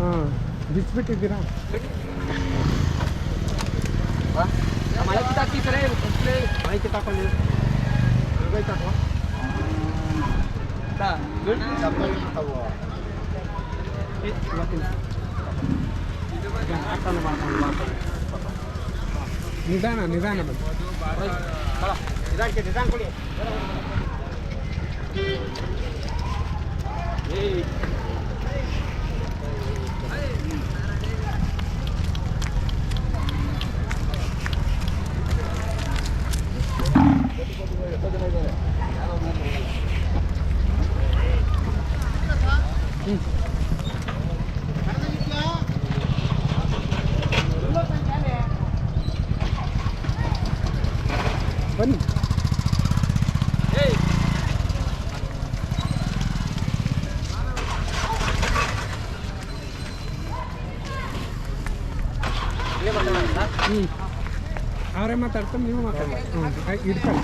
ಹಾಂ ಕಿತ್ತಾಕೊಂಡು ನಿಧಾನ ನಿಧಾನ ನಿಧಾನ ಕೊಡಿ ಬನ್ನಿ. ಹ್ಞೂ ಅವರೇ ಮಾತಾಡ್ತಾರೆ ನೀವು ಮಾತಾಡಿ ಹ್ಞೂ ಇಡ್ಕೊಳ್ಳಿ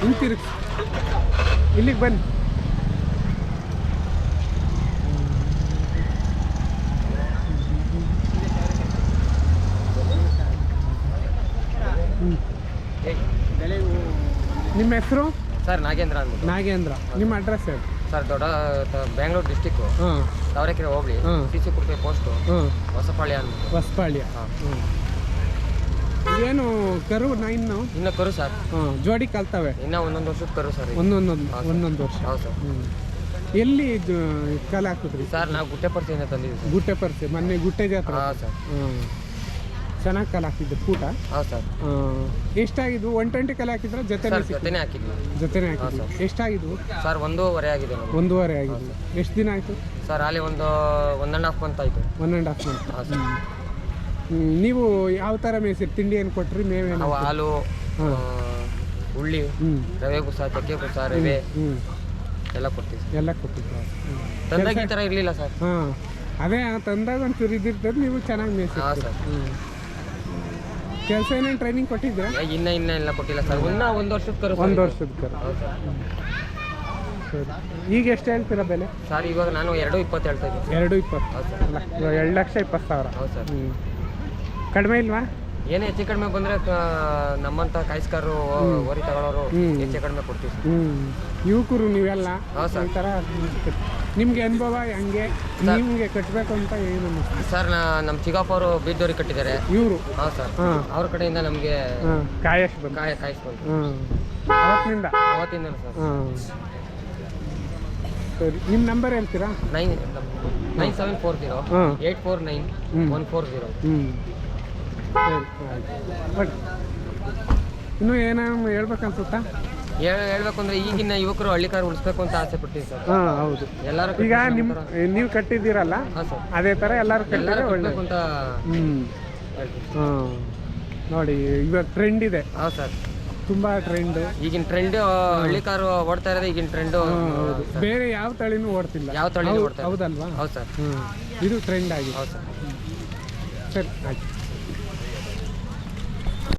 ಹಿಂತಿರುಗಿ ಇಲ್ಲಿಗೆ ಬನ್ನಿ ಹ್ಞೂ ನಿಮ್ಮ ಹೆಸರು? ಸರ್ ನಾಗೇಂದ್ರ ಅಂದ್ಬಿಟ್ಟು. ನಾಗೇಂದ್ರ. ನಿಮ್ಮ ಅಡ್ರೆಸ್ ಹೇಳಿ. ಸರ್ ದೊಡ್ಡ ಬೆಂಗಳೂರು ಡಿಸ್ಟಿಕ್ ಹಾಂ ತಾವರೆಕೆರೆ ಹೋಗ್ಲಿ. ಹ್ಮ್. ಸಿ ಸಿ ಕುರ್ಪೆ ಪೋಸ್ಟು ಹಾಂ ಹೊಸಪಾಳ್ಯ ಅಂದ್ಬಿಟ್ಟು. ಹೊಸಪಾಳ್ಯ. ಹಾಂ. ಹ್ಞೂ ಏನು ಕರು ನೈನ್ ಇನ್ನು? ಕರು ಸರ್. ಹಾಂ ಜೋಡಿ ಕಲ್ತವೆ? ಇನ್ನ ಒಂದೊಂದು ವರ್ಷದ ಕರು ಸರ್. ಒಂದೊಂದೊಂದು. ಒಂದೊಂದು ವರ್ಷ. ಹೌದು ಸರ್. ಹ್ಞೂ ಎಲ್ಲಿ ಇದು ಕಾಲ ಹಾಕಿದ್ರಿ? ಸರ್ ನಾವು ಗುಟ್ಟೆ ಪರ್ಸಿಯಿಂದ ತಂದಿದ್ದೀವಿ ಗುಟ್ಟೆ ಪರ್ಸಿ ಮೊನ್ನೆ ಗುಟ್ಟೆ ಜಾತ್ರೆ. ಹಾಂ ಸರ್. ಹಾಂ ಚೆನ್ನಾಗಿ ಕಲ್ ಹಾಕಿದ್ದು ಕೂಟ. ಹೌದು ಸರ್. ಎಷ್ಟಾಗಿದ್ವು ಒನ್ ಟ್ವೆಂಟಿ ಕಲ್ ಹಾಕಿದ್ರೆ ಜೊತೆ ಸರ್ ಜೊತೆನೇ ಹಾಕಿದ್ವಿ. ಜೊತೆನೇ ಎಷ್ಟಾಗಿದ್ವು ಸರ್. ಒಂದೂವರೆ ಆಗಿದೆ ನಮ್ಗೆ. ಒಂದೂವರೆ ಆಗಿದೆ. ಎಷ್ಟು ದಿನ ಆಯಿತು? ಸರ್ ಅಲ್ಲಿ ಒಂದು ಒನ್ ಆ್ಯಂಡ್ ಹಾಫ್ ಮಂತ್ ಆಯಿತು. ಒನ್ ಆ್ಯಂಡ್ ಹಾಫ್ ಮಂತ್ ಹಾಂ ಸರ್. ನೀವು ಯಾವ ಥರ ಮೇಯಿಸಿರಿ? ತಿಂಡಿ ಏನು ಕೊಟ್ರಿ? ಮೇವೇನು ನಾವು ಹಾಲು ಹಾಂ. ಆ, ಉಳ್ಳಿ ಹ್ಞೂ ರವೆ ಕುಸ ಚಕ್ಕೆ ಕುಸ ರವೆ ಹ್ಞೂ ಎಲ್ಲ ಕೊಡ್ತೀವಿ ಸರ್. ಎಲ್ಲ ಕೊಟ್ಟಿದ್ರು? ತಂದಾಗ ಈ ಥರ ಇರಲಿಲ್ಲ ಸರ್. ಹಾಂ. ಅದೇ ತಂದಾಗ ಒಂಚೂರು ಇದ್ದಿರ್ತದೆ ನೀವು ಚೆನ್ನಾಗಿ ಮೇಯಿಸಿ ಹಾಂ ಸರ್. ಹ್ಞೂ ಕೆಲಸ ಏನೇನು ಟ್ರೈನಿಂಗ್ ಕೊಟ್ಟಿದ್ದೆ ಏ, ಇನ್ನ ಇನ್ನ ಇಲ್ಲ ಕೊಟ್ಟಿಲ್ಲ ಸರ್. ಇನ್ನ ಒಂದು ವರ್ಷದ ಕರು ಒಂದು. ವರ್ಷದ ಕರ. ಸರ್. ಈಗ ಎಷ್ಟು ಹೇಳ್ತೀರಾ ಬೆಲೆ? ಸರ್ ಇವಾಗ ನಾನು ಎರಡು ಇಪ್ಪತ್ತು ಹೇಳ್ತಾ ಇದ್ದೀನಿ. ಎರಡು ಇಪ್ಪತ್ತು. ಹೌದು ಸರ್. ಲ- ಎರಡು ಲಕ್ಷ ಇಪ್ಪತ್ತು ಸಾವಿರ. ಹೌದು ಸರ್. ಹ್ಞೂ ಕಡಿಮೆ ಇಲ್ವಾ? ಏನೇ ಹೆಚ್ಚು ಕಡಿಮೆ ಬಂದ್ರೆ ನಮ್ಮಂತ ಕಾಯಿಸ್ಕಾರರು ಹೊರಿ ತಗೊಳ್ಳೋರು. ಹೆಚ್ಚು ಕಡಿಮೆ ಕೊಡ್ತೀವಿ ಸರ್. ಯುವಕರು ನೀವೆಲ್ಲ ನಿಮ್ಗೆ ಸರ್. ಈ ಥರ ನಿಮಗೆ ಅನುಭವ ಹಂಗೆ? ನಿಮಗೆ ಕಟ್ಟಬೇಕು ಅಂತ ಏನು ಸರ್ ನಾ ನಮ್ಮ ಚಿಕ್ಕಪ್ಪ ಅವರು ಬೀದ್ದವ್ರಿಗೆ ಕಟ್ಟಿದ್ದಾರೆ. ಇವರು? ಹಾ ಸರ್. ಹಾಂ. ಅವ್ರ ಕಡೆಯಿಂದ ನಮಗೆ ಹಾಂ. ಕಾಯಶ್ ಬಂದು ಕಾಯ ಕಾಯಿಸ್ಕೊಂಡು ಹಾಂ ಅವತ್ತಿನಿಂದ? ಅವತ್ತಿಂದ ಸರ್. ಹಾಂ. ಸರಿ. ನಿಮ್ಮ ನಂಬರ್ ಹೇಳ್ತೀರಾ? Nine nine seven four zero ಹಾಂ. ಏಯ್ಟ್ ಫೋರ್ ನೈನ್ ಹ್ಮ್. One four zero. ಹ್ಞೂ ಬಟ್ ಇನ್ನೂ ಹೇಳ್ಬೇಕನ್ಸುತ್ತಾ? ಹೇಳ್ಬೇಕು ಅಂದ್ರೆ ಈಗಿನ ಯುವಕರು ಹಳ್ಳಿಕಾರ ಉಳಿಸ್ಬೇಕು ಅಂತ ಆಸೆ ಪಡ್ತೀವಿ ಸರ್. ಹಾಂ ಹೌದು. ಎಲ್ಲರೂ ಈಗ ನಿಮ್ಮ ನೀವು ಕಟ್ಟಿದ್ದೀರಲ್ಲ? ಹಾಂ ಸರ್. ಅದೇ ತರ ಎಲ್ಲರೂ ಕಟ್ಟಿದ್ರೆ ಒಳ್ಳೆ ಹ್ಮ್. ಅಂತ ಹಾಂ. ನೋಡಿ ಇವಾಗ ಟ್ರೆಂಡ್ ಇದೆ. ಹೌದು ಸರ್. ತುಂಬಾ ಟ್ರೆಂಡ್ ಈಗಿನ ಟ್ರೆಂಡ್ ಹಳ್ಳಿಕಾರು ಓಡ್ತಾ ಇರೋದು ಈಗಿನ ಟ್ರೆಂಡ್ ಹೌದು. ಬೇರೆ ಯಾವ ತಳಿನೂ ಓಡ್ತಿಲ್ಲ. ಯಾವ ತಳಿ ಓಡ್ತಾ ಹೌದಲ್ವಾ? ಹೌದು ಸರ್. ಇದು ಟ್ರೆಂಡ್ ಆಗಿದೆ. ಹೌದು ಸರ್. ಸರಿ ಆಯ್ತು.